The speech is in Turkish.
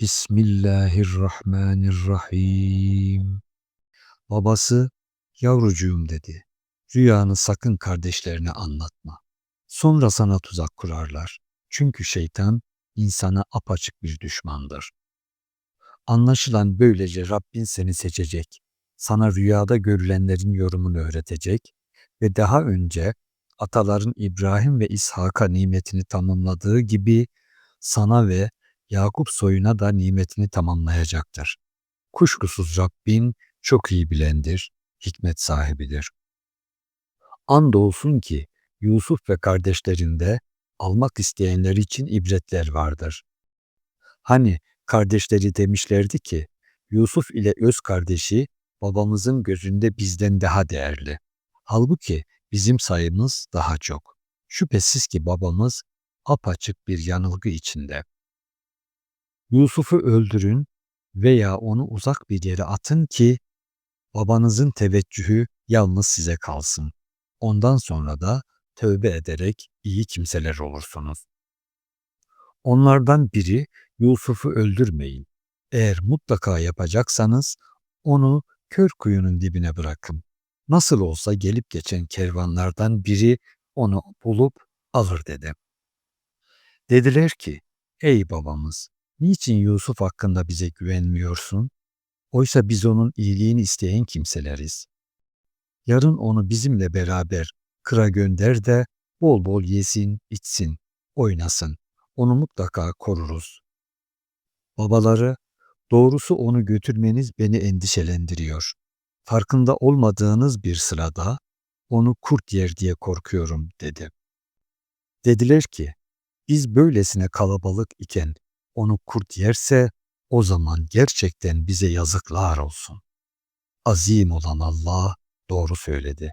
Bismillahirrahmanirrahim. Babası, yavrucuğum dedi. Rüyanı sakın kardeşlerine anlatma. Sonra sana tuzak kurarlar. Çünkü şeytan insana apaçık bir düşmandır. Anlaşılan böylece Rabbin seni seçecek. Sana rüyada görülenlerin yorumunu öğretecek ve daha önce ataların İbrahim ve İshak'a nimetini tamamladığı gibi sana ve Yakup soyuna da nimetini tamamlayacaktır. Kuşkusuz Rabbin çok iyi bilendir, hikmet sahibidir. Andolsun ki Yusuf ve kardeşlerinde almak isteyenler için ibretler vardır. Hani kardeşleri demişlerdi ki, Yusuf ile öz kardeşi babamızın gözünde bizden daha değerli. Halbuki bizim sayımız daha çok. Şüphesiz ki babamız apaçık bir yanılgı içinde. Yusuf'u öldürün veya onu uzak bir yere atın ki babanızın teveccühü yalnız size kalsın. Ondan sonra da tövbe ederek iyi kimseler olursunuz. Onlardan biri Yusuf'u öldürmeyin. Eğer mutlaka yapacaksanız onu kör kuyunun dibine bırakın. Nasıl olsa gelip geçen kervanlardan biri onu bulup alır dedi. Dediler ki, ey babamız, niçin Yusuf hakkında bize güvenmiyorsun? Oysa biz onun iyiliğini isteyen kimseleriz. Yarın onu bizimle beraber kıra gönder de bol bol yesin, içsin, oynasın. Onu mutlaka koruruz. Babaları, doğrusu onu götürmeniz beni endişelendiriyor. Farkında olmadığınız bir sırada onu kurt yer diye korkuyorum dedi. Dediler ki, biz böylesine kalabalık iken onu kurt yerse o zaman gerçekten bize yazıklar olsun. Azim olan Allah doğru söyledi.